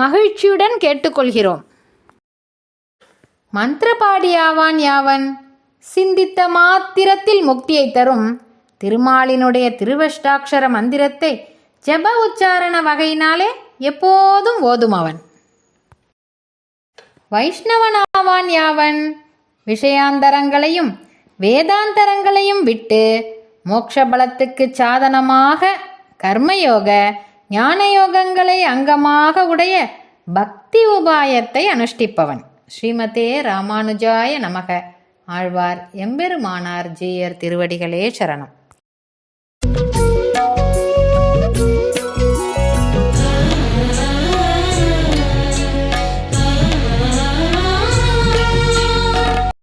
மகிழ்ச்சியுடன் கேட்டுக்கொள்கிறோம். மந்திரபாடியாவான் யாவன்? சிந்தித்த மாத்திரத்தில் முக்தியை தரும். திருமாலினுடைய திருவஷ்டாட்சர மந்திரத்தை ஜப உச்சாரண வகையினாலே எப்போதும் ஓதும் அவன். வைஷ்ணவனாவான் யாவன்? விஷயாந்தரங்களையும் வேதாந்தரங்களையும் விட்டு மோட்சபலத்துக்கு சாதனமாக கர்மயோக ஞானயோகங்களை அங்கமாக உடைய பக்தி உபாயத்தை அனுஷ்டிப்பவன். ஸ்ரீமதே ராமானுஜாய நமக. ஆழ்வார் எம்பெருமானார் ஜீயர் திருவடிகளே சரணம்.